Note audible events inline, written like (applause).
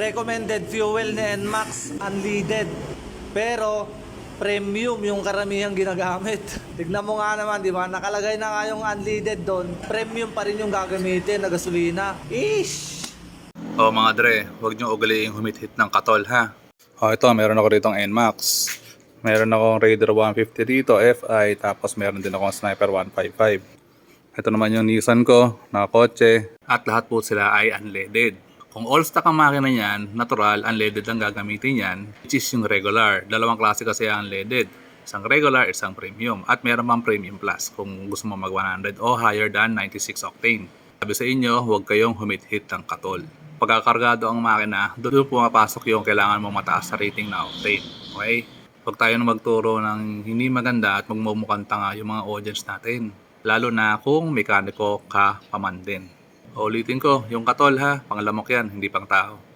recommended fuel ni NMAX unleaded. Pero premium yung karamihan ginagamit. (laughs) Tignan mo nga naman, di ba? Nakalagay na nga yung unleaded doon. Premium pa rin yung gagamitin na gasolina. Ish! O mga dre, huwag nyo ugaliing humit-hit ng katol ha. O ito, meron ako ditong NMAX. Meron akong Raider 150 dito, FI, tapos meron din akong Sniper 155. Ito naman yung Nissan ko, na kotse. At lahat po sila ay unleaded. Kung all stock ang makina niyan, natural, unleaded lang gagamitin yan, which is yung regular. Dalawang klase kasi ang unleaded. Isang regular, isang premium. At meron pang premium plus kung gusto mo mag 100 o higher than 96 octane. Sabi sa inyo, huwag kayong humit-hit ng katol. Pagkakargado ang makina, doon pumapasok yung kailangan mong mataas sa rating na octane. Okay? Huwag tayo na magturo ng hindi maganda at magmumukhang tanga yung mga audience natin. Lalo na kung mekaniko ka pa man din. Ulitin ko, yung katol ha, panglamok yan, hindi pang tao.